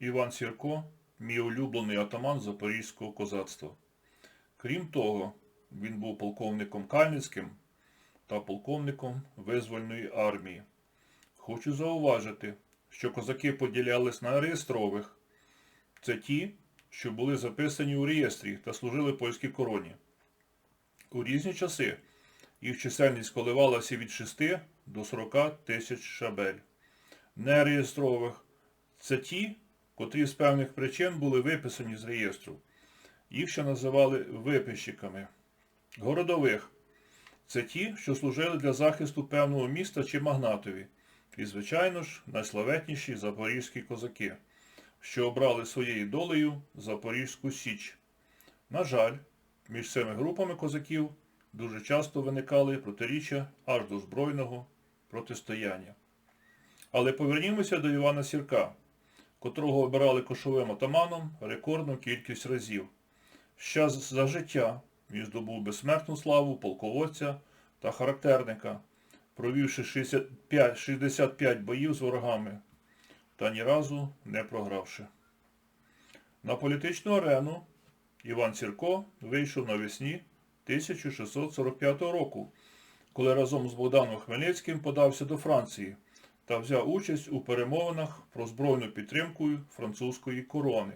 Іван Сірко, мій улюблений атаман запорізького козацтва. Крім того, він був полковником Кальницьким та полковником визвольної армії. Хочу зауважити, що козаки поділялись на реєстрових. Це ті, що були записані у реєстрі та служили польській короні. У різні часи їх чисельність коливалася від 6 до 40 тисяч шабель. Нереєстрових це ті, котрі з певних причин були виписані з реєстру. Їх ще називали виписчиками. Городових це ті, що служили для захисту певного міста чи магнатові. І, звичайно ж, найславетніші запорізькі козаки, що обрали своєю долею Запорізьку Січ. На жаль, між цими групами козаків дуже часто виникали протиріччя аж до збройного протистояння. Але повернімося до Івана Сірка, котрого обирали кошовим атаманом рекордну кількість разів. Ще за життя він здобув безсмертну славу полководця та характерника, провівши 65, 65 боїв з ворогами та ні разу не програвши. На політичну арену Іван Сірко вийшов навесні 1645 року, коли разом з Богданом Хмельницьким подався до Франції та взяв участь у перемовинах про збройну підтримку французької корони.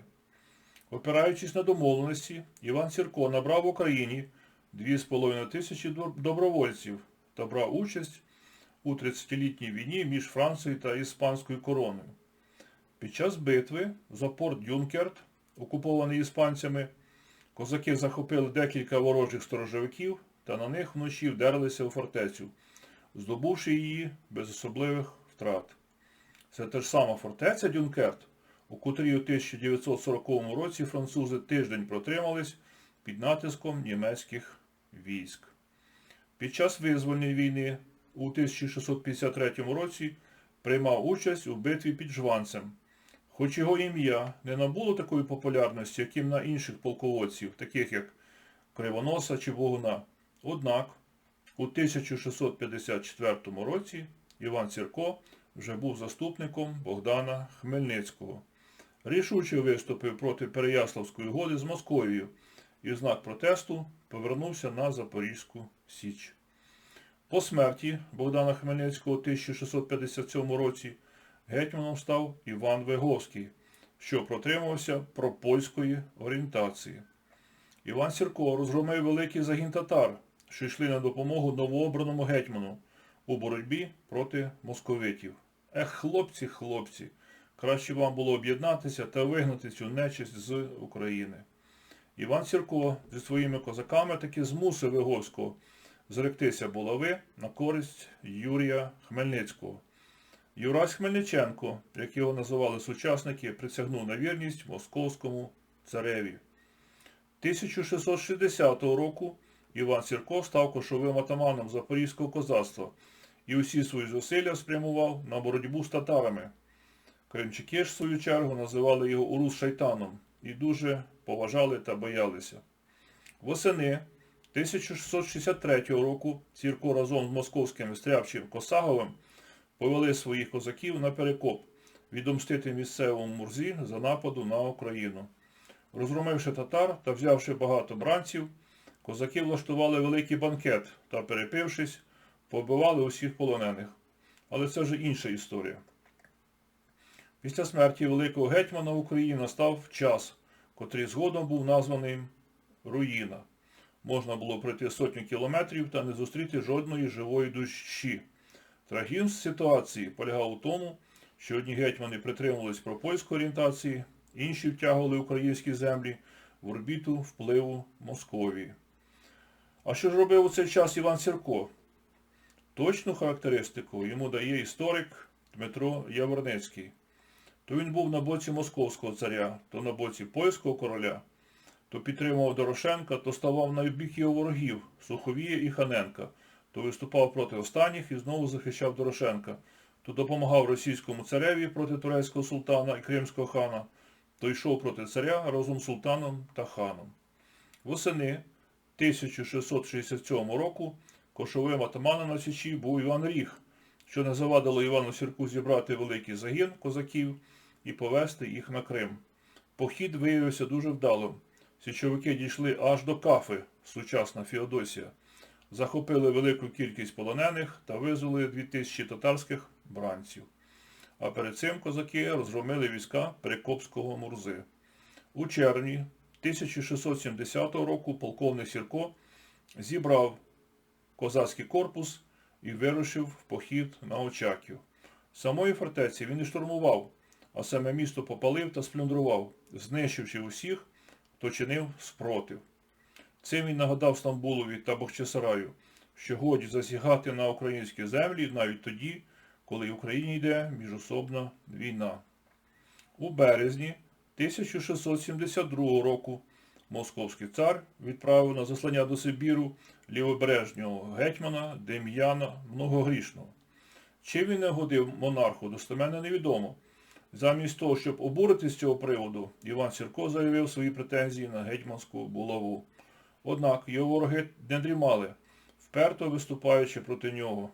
Опираючись на домовленості, Іван Сірко набрав в Україні 2,5 тисячі добровольців та брав участь у 30-літній війні між Францією та Іспанською короною. Під час битви за порт Дюнкерт, окупований іспанцями, козаки захопили декілька ворожих сторожовиків та на них вночі вдерлися у фортецю, здобувши її без особливих втрат. Це та ж сама фортеця Дюнкерт, у котрій у 1940 році французи тиждень протримались під натиском німецьких військ. Під час визвольної війни у 1653 році приймав участь у битві під Жванцем. Хоч його ім'я не набуло такої популярності, як на інших полководців, таких як Кривоноса чи Богуна. Однак у 1654 році Іван Сірко вже був заступником Богдана Хмельницького. Рішуче виступив проти Переяславської угоди з Московією і в знак протесту повернувся на Запорізьку Січ. По смерті Богдана Хмельницького у 1657 році гетьманом став Іван Виговський, що протримувався пропольської орієнтації. Іван Сірко розгромив великий загін татар, що йшли на допомогу новообраному гетьману у боротьбі проти московитів. Ех, хлопці, хлопці, краще вам було об'єднатися та вигнати цю нечисть з України. Іван Сірко зі своїми козаками таки змусив Виговського зректися булави на користь Юрія Хмельницького. Юрась Хмельниченко, як його називали сучасники, присягнув на вірність московському цареві. 1660 року Іван Сірко став кошовим атаманом Запорізького козацтва і усі свої зусилля спрямував на боротьбу з татарами. Кримчаки ж, в свою чергу, називали його Урус Шайтаном і дуже поважали та боялися. Восени 1663 року Сірко разом з московським стряпчим Косаговим повели своїх козаків на перекоп відомстити місцевому мурзі за нападу на Україну. Розгромивши татар та взявши багато бранців, козаки влаштували великий банкет та, перепившись, побивали усіх полонених. Але це вже інша історія. Після смерті великого гетьмана України настав час, котрий згодом був названий Руїна. Можна було пройти сотню кілометрів та не зустріти жодної живої душі. Трагізм ситуації полягав у тому, що одні гетьмани притримувались пропольської орієнтації, інші втягували українські землі в орбіту впливу Московії. А що ж робив у цей час Іван Сірко? Точну характеристику йому дає історик Дмитро Яворницький. То він був на боці московського царя, то на боці польського короля, то підтримував Дорошенка, то ставав на бік його ворогів Суховія і Ханенка, то виступав проти останніх і знову захищав Дорошенка, то допомагав російському цареві проти турецького султана і кримського хана, то йшов проти царя разом з султаном та ханом. Восени 1667 року кошовим атаманом на Січі був Іван Ріг, що не завадило Івану Сірку зібрати великий загін козаків і повести їх на Крим. Похід виявився дуже вдалим. Січовики дійшли аж до Кафи, сучасна Феодосія, захопили велику кількість полонених та визвали 2000 татарських бранців. А перед цим козаки розгромили війська Перекопського Мурзи. У червні 1670 року полковник Сірко зібрав козацький корпус і вирушив в похід на Очаків. Самої фортеці він не штурмував, а саме місто попалив та сплюндрував, знищивши усіх, хто чинив спротив. Цим він нагадав Стамбулові та Бахчисараю, що годі засягати на українські землі навіть тоді, коли в Україні йде міжособна війна. У березні 1672 року московський цар відправив на заслання до Сибіру лівобережнього гетьмана Дем'яна Многогрішного. Чи він не годив монарху, достеменно невідомо. Замість того, щоб обурити з цього приводу, Іван Сірко заявив свої претензії на гетьманську булаву. Однак його вороги не дрімали, вперто виступаючи проти нього.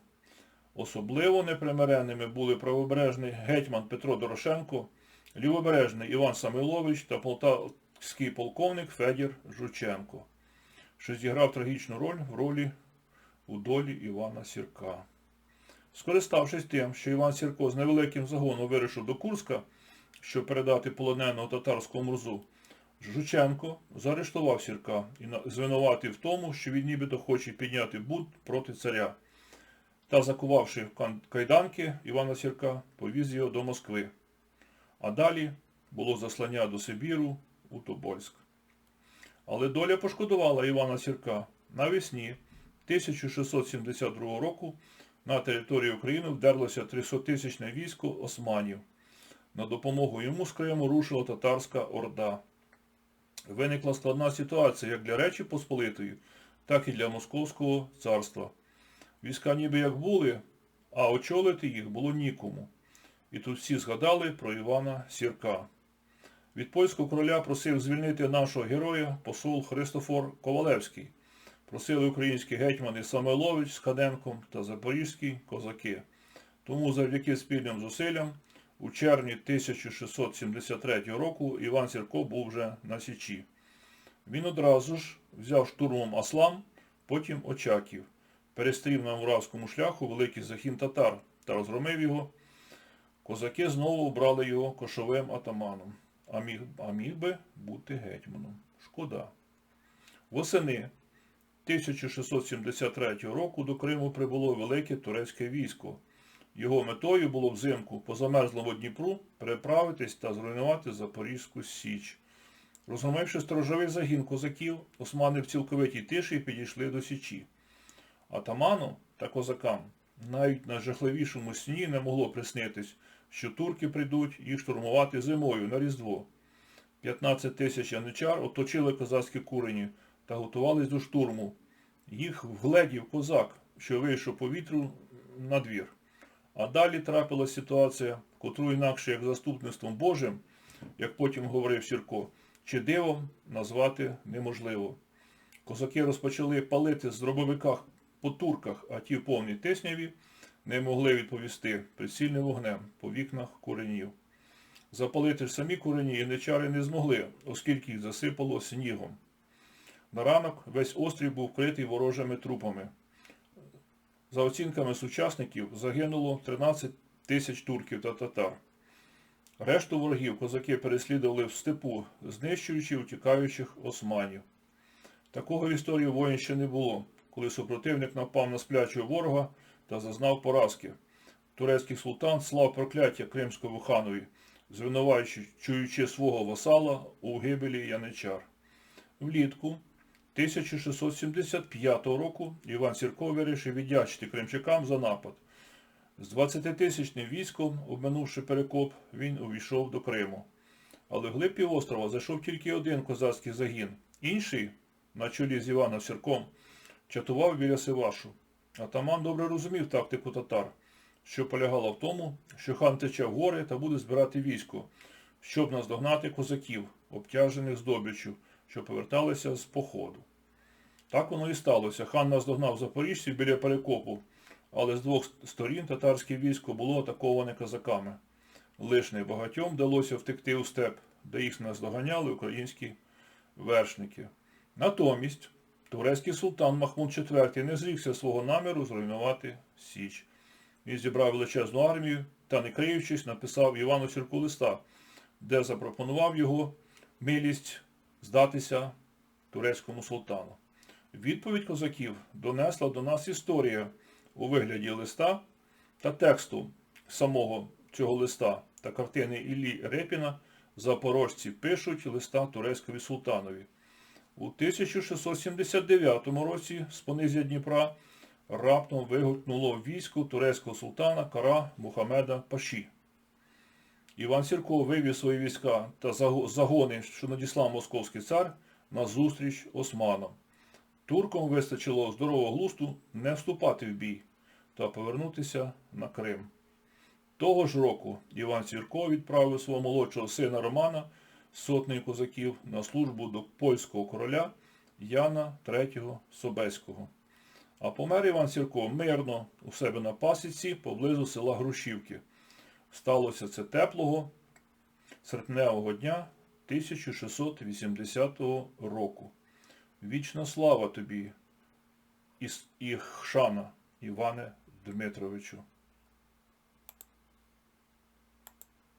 Особливо непримиренними були правобережний гетьман Петро Дорошенко, лівобережний Іван Самилович та полтавський полковник Федір Жученко, що зіграв трагічну роль в ролі у долі Івана Сірка. Скориставшись тим, що Іван Сірко з невеликим загоном вирішив до Курська, щоб передати полоненого татарського мурзу, Жученко заарештував Сірка і звинуватив в тому, що він нібито хоче підняти бунт проти царя. Та, закувавши в кайданки Івана Сірка, повіз його до Москви. А далі було заслання до Сибіру у Тобольськ. Але доля пошкодувала Івана Сірка. Навесні 1672 року на територію України вдерлося 300-тисячне військо османів. На допомогу йому з Криму рушила татарська орда. Виникла складна ситуація як для Речі Посполитої, так і для Московського царства. Війська ніби як були, а очолити їх було нікому. І тут всі згадали про Івана Сірка. Від польського короля просив звільнити нашого героя посол Христофор Ковалевський. Просили українські гетьмани Самойлович з Каденком та запорізькі козаки. Тому завдяки спільним зусиллям у червні 1673 року Іван Сірко був вже на Січі. Він одразу ж взяв штурмом Аслан, потім Очаків, перестрів на Муравському шляху великий загін татар та розгромив його. Козаки знову обрали його кошовим атаманом, а міг, а міг би бути гетьманом. Шкода. Восени 1673 року до Криму прибуло велике турецьке військо. Його метою було взимку по замерзлому Дніпру переправитись та зруйнувати Запорізьку Січ. Розгромивши сторожовий загін козаків, османи в цілковитій тиші підійшли до Січі. Атаману та козакам навіть на жахливішому сні не могло приснитись, що турки прийдуть їх штурмувати зимою на Різдво. 15 тисяч яничар оточили козацькі курені та готувались до штурму. Їх вгледів козак, що вийшов по вітру на двір. А далі трапилась ситуація, котру інакше як заступництвом Божим, як потім говорив Сірко, чи дивом назвати неможливо. Козаки розпочали палити з дробовиках по турках, а ті в повній тисняві не могли відповісти прицільним вогнем по вікнах куренів. Запалити ж самі курені яничари не змогли, оскільки їх засипало снігом. На ранок весь острів був вкритий ворожими трупами. За оцінками сучасників загинуло 13 тисяч турків та татар. Решту ворогів козаки переслідували в степу, знищуючи утікаючих османів. Такого в історії воїн ще не було, коли супротивник напав на сплячого ворога та зазнав поразки. Турецький султан слав прокляття кримському ханові, звинувачуючи свого васала у гибелі яничар. Влітку 1675 року Іван Сірко вирішив віддячити кримчакам за напад. З 20-тисячним військом, обминувши перекоп, він увійшов до Криму. Але вглиб півострова зайшов тільки один козацький загін. Інший, на чолі з Іваном Сірком, чатував біля Сивашу. Атаман добре розумів тактику татар, що полягала в тому, що хан тече в гори та буде збирати військо, щоб наздогнати козаків, обтяжених здобиччю, що поверталися з походу. Так воно і сталося. Хан наздогнав запоріжців біля перекопу, але з двох сторін татарське військо було атаковане козаками. Лиш небагатьом вдалося втекти у степ, де їх наздоганяли українські вершники. Натомість турецький султан Махмуд IV не зрікся свого наміру зруйнувати Січ. Він зібрав величезну армію та, не криючись, написав Івану Сірку листа, де запропонував його милість здатися турецькому султану. Відповідь козаків донесла до нас історія у вигляді листа та тексту самого цього листа та картини Іллі Репіна Запорожці пишуть листа турецькові султанові. У 1679 році з понизя Дніпра раптом вигукнуло військо турецького султана Кара Мухамеда Паші. Іван Сірко вивів свої війська та загони, що надіслав московський цар, на зустріч османам. Туркам вистачило здорового глусту не вступати в бій та повернутися на Крим. Того ж року Іван Сірко відправив свого молодшого сина Романа, сотнею козаків, на службу до польського короля Яна III Собеського. А помер Іван Сірко мирно у себе на пасіці поблизу села Грушівки. Сталося це теплого серпневого дня 1680 року. Вічна слава тобі і, шана, Іване Дмитровичу.